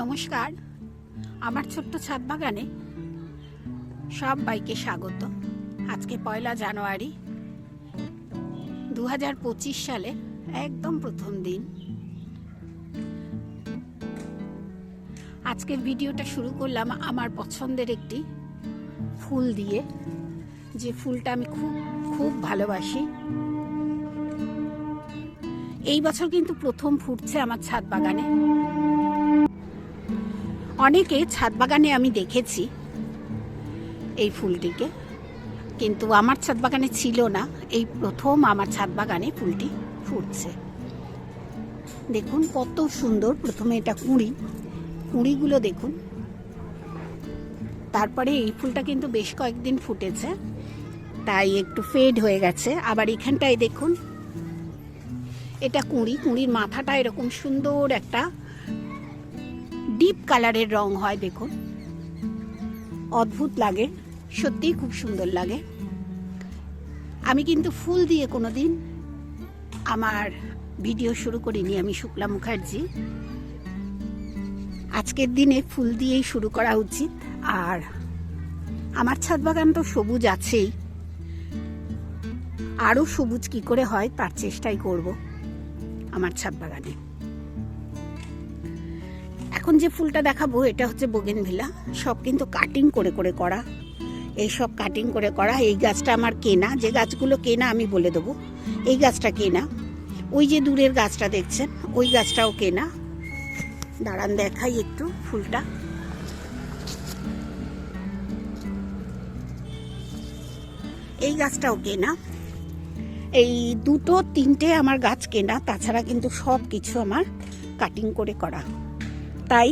নমস্কার। আমার ছোট্ট ছাদ বাগানে সব বাইকে স্বাগত। আজকে পয়লা জানুয়ারি দু হাজার পঁচিশ সালে একদম প্রথম দিন। আজকের ভিডিওটা শুরু করলাম আমার পছন্দের একটি ফুল দিয়ে, যে ফুলটা আমি খুব খুব ভালোবাসি। এই বছর কিন্তু প্রথম ফুটছে আমার ছাদ বাগানে। অনেকে ছাদ বাগানে আমি দেখেছি, এই ফুলটিকে। কিন্তু আমার ছাদ বাগানে ছিল না, এই প্রথম আমার ছাদ বাগানে ফুলটি ফুটছে। দেখুন কত সুন্দর, প্রথমে এটা কুঁড়ি, কুঁড়িগুলো দেখুন। তারপরে এই ফুলটা কিন্তু বেশ কয়েকদিন ফুটেছে, তাই একটু ফেড হয়ে গেছে। আবার এখানটায় দেখুন, এটা কুঁড়ি, কুঁড়ির মাথাটা এরকম সুন্দর একটা ডিপ কালারের রং হয়, দেখুন। অদ্ভুত লাগে, সত্যিই খুব সুন্দর লাগে। আমি কিন্তু ফুল দিয়ে কোনো দিন আমার ভিডিও শুরু করিনি, আমি শুক্লা মুখার্জি। আজকের দিনে ফুল দিয়েই শুরু করা উচিত, আর আমার ছাদ বাগান তো সবুজ আছেই। আরও সবুজ কি করে হয়, তার চেষ্টাই করব আমার ছাদ বাগানে। এখন যে ফুলটা দেখাবো, এটা হচ্ছে বোগেনভিলা সব কিন্তু কাটিং করে করে করা। এই সব কাটিং করে করা। এই গাছটা আমার কেনা। যে গাছগুলো কেনা আমি বলে দেবো। এই গাছটা কেনা। ওই যে দূরের গাছটা দেখছেন, ওই গাছটাও কেনা। দাঁড়ান দেখাই একটু ফুলটা। এই গাছটাও কেনা। এই দুটো, তিনটে আমার গাছ কেনা। তাছাড়া কিন্তু সব কিছু আমার কাটিং করে করা। তাই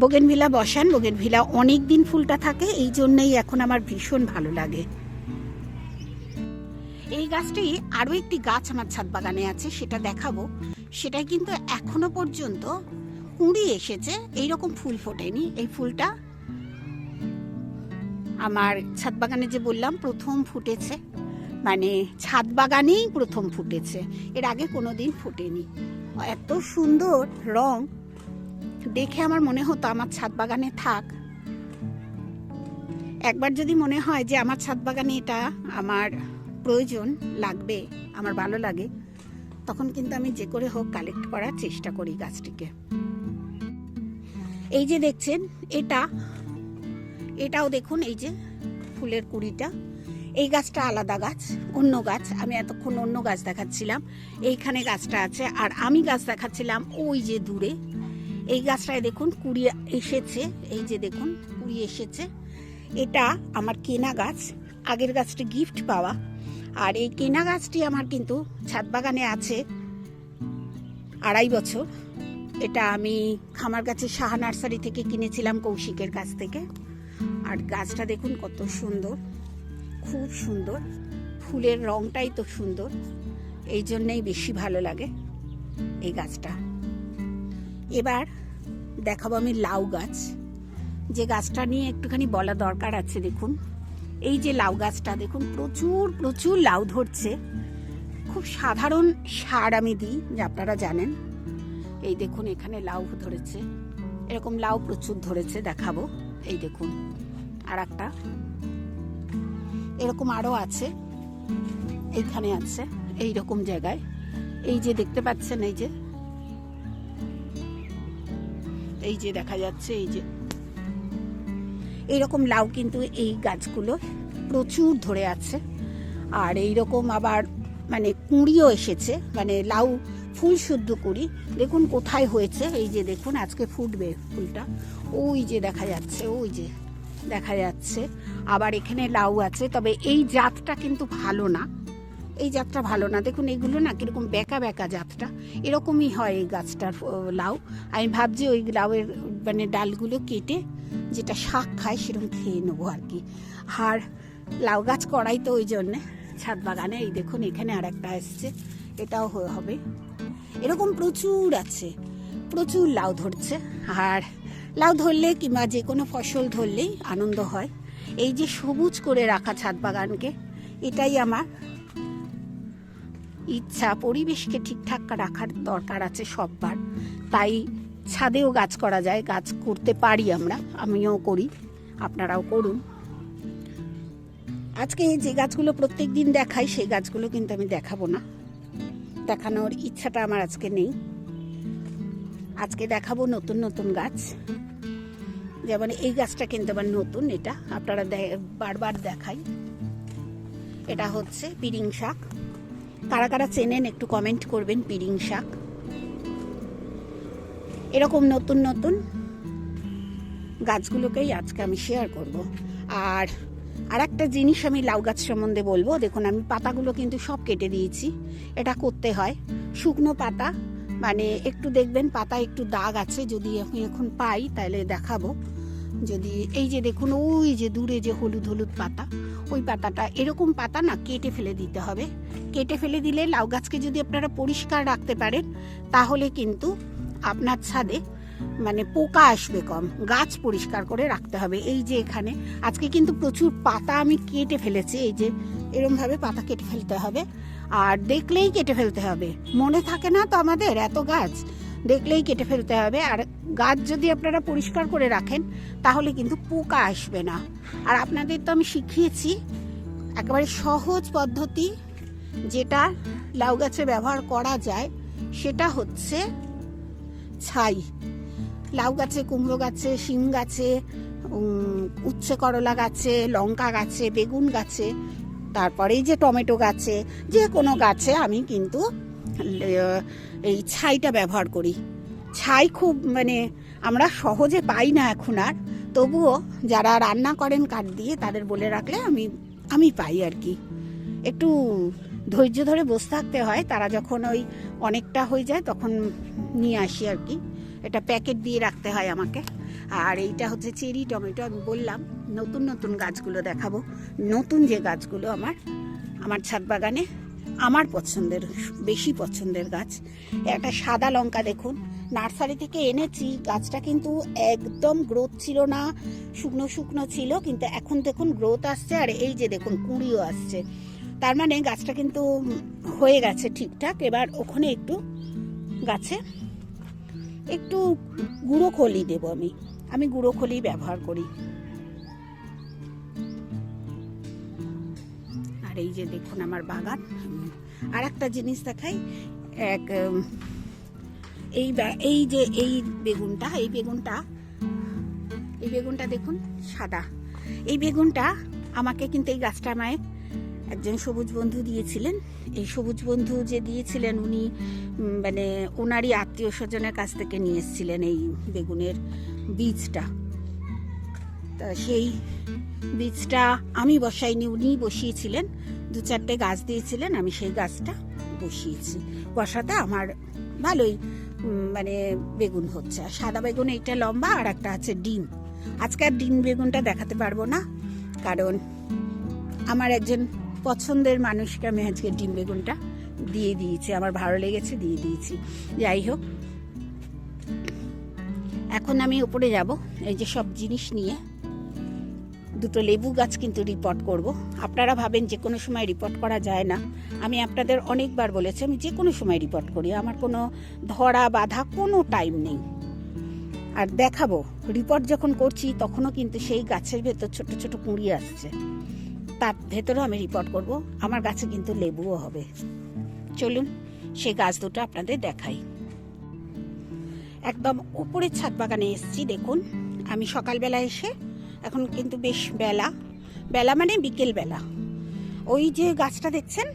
বোগেনভিলা বসান। বোগেনভিলা অনেক দিন ফুলটা থাকে, এই জন্যই এখন আমার ভীষণ ভালো লাগে। এই গাছটি আরও একটি গাছ আমার ছাদ বাগানে আছে, সেটা দেখাবো। সেটা কিন্তু এখনও পর্যন্ত কুঁড়ি এসেছে, এইরকম ফুল ফোটেনি। এই ফুলটা আমার ছাদ বাগানে যে বললাম, প্রথম ফুটেছে। মানে ছাদ বাগানেই প্রথম ফুটেছে। এর আগে কোনোদিন ফুটেনি। এত সুন্দর রং দেখে আমার মনে হতো আমার ছাদ বাগানে থাক। একবার যদি মনে হয় যে আমার ছাদ বাগানে এটা আমার প্রয়োজন, লাগবে, আমার ভালো লাগে, তখন কিন্তু আমি যে করে হোক কালেক্ট করার চেষ্টা করি গাছটিকে। এই যে দেখছেন, এটা, এটাও দেখুন, এই যে ফুলের কুড়িটা। এই গাছটা আলাদা গাছ, অন্য গাছ, আমি এতক্ষণ অন্য গাছ দেখাচ্ছিলাম। এইখানে গাছটা আছে, আর আমি গাছ দেখাচ্ছিলাম ওই যে দূরে এই গাছটায় দেখুন কুড়ি এসেছে, এই যে দেখুন, কুড়ি এসেছে। এটা আমার কেনা গাছ, আগের গাছটি গিফট পাওয়া। আর এই কেনা গাছটি আমার কিন্তু ছাদ বাগানে আছে আড়াই বছর। এটা আমি খামার গাছের সাহা নার্সারি থেকে কিনেছিলাম কৌশিকের কাছ থেকে। আর গাছটা দেখুন কত সুন্দর, খুব সুন্দর। ফুলের রংটাই তো সুন্দর, এই জন্যেই বেশি ভালো লাগে এই গাছটা। এবার দেখাবো আমি লাউ গাছ। যে গাছটা নিয়ে একটুখানি বলা দরকার আছে, দেখুন। এই যে লাউ গাছটা, দেখুন, প্রচুর প্রচুর লাউ ধরছে। খুব সাধারণ সার আমি দিই, যে আপনারা জানেন। এই দেখুন, এখানে লাউ ধরেছে। এরকম লাউ প্রচুর ধরেছে, দেখাবো। এই দেখুন আর একটা এরকম আরও আছে এইখানে আছে এই রকম জায়গায়। এই যে দেখতে পাচ্ছেন, এই যে এই যে দেখা যাচ্ছে, এই যে। এইরকম লাউ কিন্তু এই গাছগুলো প্রচুর ধরে আছে। আর এই রকম আবার মানে কুঁড়িও এসেছে মানে লাউ ফুল শুদ্ধ কুড়ি। দেখুন কোথায় হয়েছে, এই যে দেখুন, আজকে ফুটবে ফুলটা। ওই যে দেখা যাচ্ছে, ওই যে দেখা যাচ্ছে। আবার এখানে লাউ আছে, তবে এই জাতটা কিন্তু ভালো না। এই জাতটা ভালো না। দেখুন, এগুলো না কীরকম বেকা বেকা জাতটা। এরকমই হয় এই গাছটার লাউ। আমি ভাবছি ওই লাউয়ের মানে ডালগুলো কেটে যেটা শাক খায় সেরকম খেয়ে নেব আর কি। আর লাউ গাছ করাই তো ওই জন্যে। ছাদ বাগানে, এই দেখুন, এখানে আর একটা এসছে। এটাও হবে। এরকম প্রচুর আছে। প্রচুর লাউ ধরছে। আর লাউ ধরলে কিংবা যে কোনো ফসল ধরলেই আনন্দ হয়। এই যে সবুজ করে রাখা ছাদ বাগানকে, এটাই আমার ইচ্ছা পরিবেশকে ঠিকঠাক রাখার দরকার আছে সববার। তাই ছাদেও গাছ করা যায়, গাছ করতে পারি আমরা, আমিও করি, আপনারাও করুন। আজকে যে গাছগুলো প্রত্যেক দিন দেখাই, সেই গাছগুলো কিন্তু আমি দেখাবো না। দেখানোর ইচ্ছাটা আমার আজকে নেই। আজকে দেখাবো নতুন নতুন গাছ। যেমন এই গাছটা কিন্তু আবার নতুন এটা, আপনারা বারবার দেখাই। এটা হচ্ছে পিরিং শাক। কারা কারা চেনেন একটু কমেন্ট করবেন, পিরিং শাক। এরকম নতুন নতুন গাছগুলোকেই আজকে আমি শেয়ার করব। আর আর একটা জিনিস আমি লাউ গাছ সম্বন্ধে বলব। দেখুন, আমি পাতাগুলো কিন্তু সব কেটে দিয়েছি। এটা করতে হয়। শুকনো পাতা মানে একটু দেখবেন পাতা একটু দাগ আছে। যদি আমি এখন পাই, তাহলে দেখাবো। যদি এই যে দেখুন, ওই যে দূরে যে হলুদ হলুদ পাতা ওই পাতাটা। এরকম পাতা না কেটে ফেলে দিতে হবে। কেটে ফেলে দিলে লাউ গাছকে যদি আপনারা পরিষ্কার রাখতে পারেন, তাহলে কিন্তু আপনার ছাদে মানে পোকা আসবে কম। গাছ পরিষ্কার করে রাখতে হবে। এই যে এখানে, আজকে কিন্তু প্রচুর পাতা আমি কেটে ফেলেছি। এই যে এরমভাবে পাতা কেটে ফেলতে হবে। আর দেখলেই কেটে ফেলতে হবে। মনে থাকে না তো আমাদের এত গাছ। দেখলেই কেটে ফেলতে হবে। আর গাছ যদি আপনারা পরিষ্কার করে রাখেন তাহলে কিন্তু পোকা আসবে না। আর আপনাদের তো আমি শিখিয়েছি, একেবারে সহজ পদ্ধতি যেটা লাউ গাছে ব্যবহার করা যায়, সেটা হচ্ছে ছাই। লাউ গাছে, কুমড়ো গাছে শিম গাছে উচ্ছে করলা গাছে, লঙ্কা গাছে, বেগুন গাছে তারপরে যে টমেটো গাছে, যে কোনো গাছে আমি কিন্তু এই ছাইটা ব্যবহার করি। ছাই খুব মানে আমরা সহজে পাই না এখন আর তবুও যারা রান্না করেন কাঠ দিয়ে, তাদের বলে রাখলে আমি আমি পাই আর কি। একটু ধৈর্য ধরে বসে থাকতে হয়, তারা যখন ওই অনেকটা হয়ে যায় তখন নিয়ে আসি আর কি। এটা প্যাকেট দিয়ে রাখতে হয় আমাকে। আর এইটা হচ্ছে চেরি, টমেটো, আমি বললাম, নতুন নতুন গাছগুলো দেখাবো। নতুন যে গাছগুলো আমার আমার ছাদ বাগানে আমার পছন্দের, বেশি পছন্দের গাছ। একটা সাদা লঙ্কা দেখুন নার্সারি থেকে এনেছি। গাছটা কিন্তু একদম গ্রোথ ছিল না, শুকনো শুকনো ছিল, কিন্তু এখন দেখুন গ্রোথ আসছে আর এই যে দেখুন কুঁড়িও আসছে। তার মানে গাছটা কিন্তু হয়ে গেছে ঠিকঠাক। এবার ওখানে একটু গাছে একটু গুঁড়ো খলি দেবো আমি। আমি গুঁড়ো খলি ব্যবহার করি। আর এই যে দেখুন আমার বাগান। আর একটা জিনিস দেখাই। এক এই এই যে এই বেগুনটা এই বেগুনটা এই বেগুনটা দেখুন, সাদা। এই বেগুনটা আমাকে কিন্তু এই গাছটা আমায় একজন সবুজ বন্ধু দিয়েছিলেন। এই সবুজ বন্ধু যে দিয়েছিলেন উনি মানে ওনারই আত্মীয় স্বজনের কাছ থেকে নিয়ে এসেছিলেন এই বেগুনের বীজটা। তা সেই বীজটা আমি বসাইনি, উনি বসিয়েছিলেন, দু চারটে গাছ দিয়েছিলেন, আমি সেই গাছটা বসিয়েছি। বসাতে আমার ভালোই মানে বেগুন হচ্ছে। আর সাদা বেগুন এইটা লম্বা আর একটা আছে ডিম। আজকে আর ডিম বেগুনটা দেখাতে পারব না, কারণ আমার একজন পছন্দের মানুষকে আমি আজকে ডিম বেগুনটা দিয়ে দিয়েছি, আমার ভালো লেগেছে, দিয়ে দিয়েছি। যাই হোক, এখন আমি উপরে যাব, এই যে সব জিনিস নিয়ে। দুটো লেবু গাছ কিন্তু রিপোর্ট করব। আপনারা ভাবেন যে কোনো সময় রিপোর্ট করা যায় না। আমি আপনাদের অনেকবার বলেছি, আমি যে কোনো সময় রিপোর্ট করি। আমার কোনো ধরা বাধা কোনো টাইম নেই। আর দেখাবো রিপোর্ট যখন করছি, তখনও কিন্তু সেই গাছের ভেতর ছোট ছোট কুঁড়ি আসছে। তার ভেতরেও আমি রিপোর্ট করব। আমার গাছে কিন্তু লেবুও হবে। চলুন সেই গাছ দুটো আপনাদের দেখাই। একদম উপরের ছাদ বাগানে এসেছি, দেখুন। আমি সকালবেলা এসে এখন কিন্তু বেশ বেলা। বেলা মানে বিকেল বেলা। ওই যে গাছটা দেখছেন?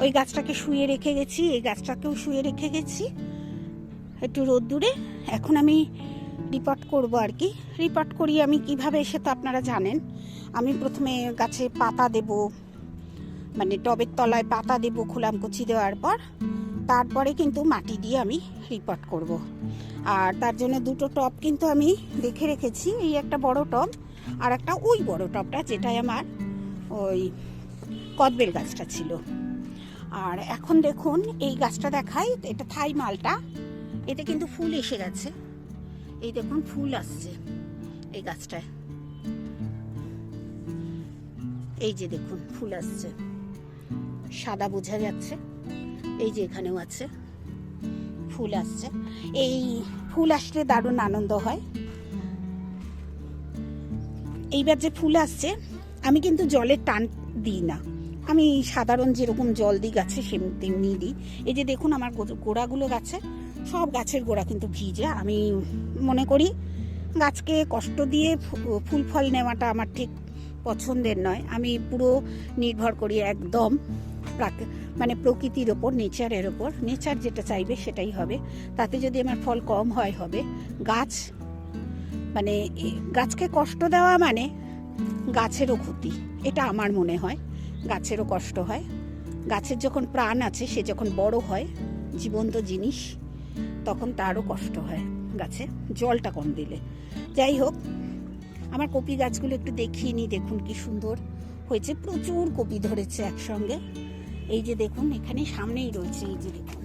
ওই গাছটাকে শুয়ে রেখে গেছি, এই গাছটাকেও শুয়ে রেখে গেছি। একটু রোদ্দুরে। এখন আমি রিপোর্ট করব আর কি। রিপোর্ট করি আমি কীভাবে এসে তো আপনারা জানেন। আমি প্রথমে গাছে পাতা দেব মানে টবের তলায় পাতা দেব খোলামকুচি দেওয়ার পর। তারপরে কিন্তু মাটি দিয়ে আমি রিপোর্ট করব। আর তার জন্য দুটো টব কিন্তু আমি দেখে রেখেছি, এই একটা বড় টব আর একটা ওই বড় টবটা যেটাই আমার ওই কদবেল গাছটা ছিল। আর এখন দেখুন, এই গাছটা দেখাই, এটা থাই মালটা, এতে কিন্তু ফুল এসে গেছে। এই দেখুন, ফুল আসছে এই গাছটায়। এই যে দেখুন, ফুল আসছে। সাদা বোঝা যাচ্ছে। এই যে এখানেও আছে। ফুল আসছে। এই ফুল আসলে দারুণ আনন্দ হয়। এইবার যে ফুল আসছে, আমি কিন্তু জলের টান দিই না। আমি সাধারণ যেরকম জল দিই, গাছে তেমনি দিই। এই যে দেখুন আমার গোড়াগুলো গাছে, সব গাছের গোড়া কিন্তু ভিজে। আমি মনে করি গাছকে কষ্ট দিয়ে ফুল ফল নেওয়াটা আমার ঠিক পছন্দের নয়। আমি পুরো নির্ভর করি একদম মানে প্রকৃতির ওপর, নেচারের ওপর, নেচার যেটা চাইবে সেটাই হবে। তাতে যদি আমার ফল কম হয়, হবে। গাছ মানে গাছকে কষ্ট দেওয়া মানে গাছেরও ক্ষতি। এটা আমার মনে হয়। গাছেরও কষ্ট হয়। গাছের যখন প্রাণ আছে, সে যখন বড় হয়, জীবন্ত জিনিস, তখন তারও কষ্ট হয় গাছে, জলটা কম দিলে। যাই হোক, আমার কপি গাছগুলো একটু দেখিয়ে নিই, দেখুন কি সুন্দর হয়েছে। প্রচুর কপি ধরেছে একসঙ্গে। এই যে দেখুন, এখানে সামনেই রয়েছে, এই যে দেখুন।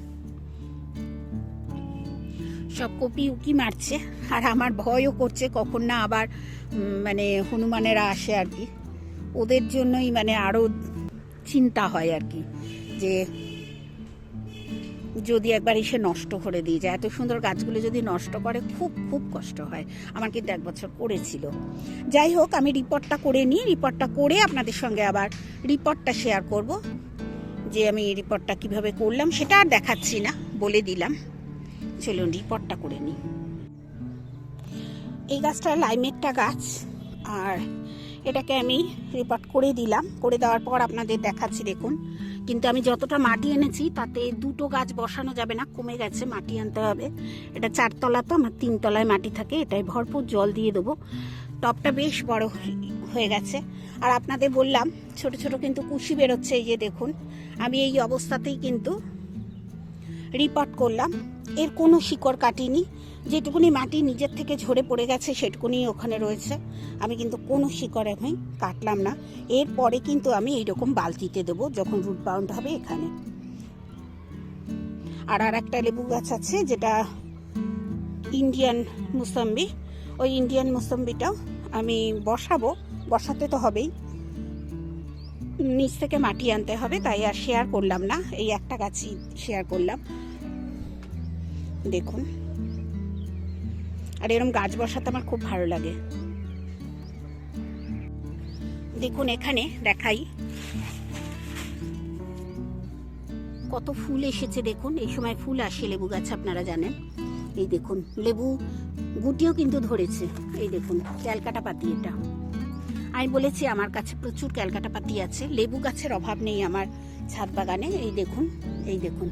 সব কপি উকি মারছে, আর আমার ভয়ও করছে কখন না আবার মানে হনুমানেরা আসে আর কি। ওদের জন্যই মানে আরও চিন্তা হয় আর কি, যে যদি একবার এসে নষ্ট করে দিয়ে যায়। এত সুন্দর গাছগুলো যদি নষ্ট করে, খুব খুব কষ্ট হয়। আমার কিন্তু এক বছর করেছিল। যাই হোক, আমি রিপোর্টটা করে নিই। রিপোর্টটা করে আপনাদের সঙ্গে আবার রিপোর্টটা শেয়ার করব। যে আমি রিপোর্টটা কীভাবে করলাম সেটা আর দেখাচ্ছি না, বলে দিলাম। চলুন রিপোর্টটা করে নিই। এই গাছটা লাইমেটটা গাছ, আর এটাকে আমি রিপোর্ট করে দিলাম। করে দেওয়ার পর আপনাদের দেখাচ্ছি, দেখুন। কিন্তু আমি যতটা মাটি এনেছি, তাতে দুটো গাছ বসানো যাবে না, কমে গেছে, মাটি আনতে হবে। এটা চারতলা তো, আমার তিনতলায় মাটি থাকে এটাই ভরপুর জল দিয়ে দেবো। টবটা বেশ বড় হয়ে গেছে। আর আপনাদের বললাম, ছোট ছোট কিন্তু কুশি বেরোচ্ছে, এই যে দেখুন। আমি এই অবস্থাতেই কিন্তু রিপোর্ট করলাম। এর কোনো শিকড় কাটিনি। যেটুকুনি মাটি নিজের থেকে ঝরে পড়ে গেছে সেটুকুনি ওখানে রয়েছে। আমি কিন্তু কোনো শিকড় আমি কাটলাম না। এরপরে কিন্তু আমি এইরকম বালতিতে দেবো, যখন রুট বাউন্ড হবে এখানে। আর আর একটা লেবু গাছ আছে, যেটা ইন্ডিয়ান মুসাম্বি ওই ইন্ডিয়ান মুসাম্বিটাও আমি বসাবো। বসাতে তো হবেই। নিচ থেকে মাটি আনতে হবে, তাই আর শেয়ার করলাম না। এই একটা গাছই শেয়ার করলাম। দেখুন। আর এরকম গাছ বসাতে আমার খুব ভালো লাগে। দেখুন এখানে দেখাই। কত ফুল এসেছে দেখুন। এই সময় ফুল আসে লেবু গাছ, আপনারা জানেন। এই দেখুন, লেবু গুটিও কিন্তু ধরেছে। এই দেখুন, ক্যালকাটা পাতি এটা। আমি বলেছি, আমার কাছে প্রচুর ক্যালকাটা পাতি আছে। লেবু গাছের অভাব নেই আমার ছাদ বাগানে। এই দেখুন এই দেখুন।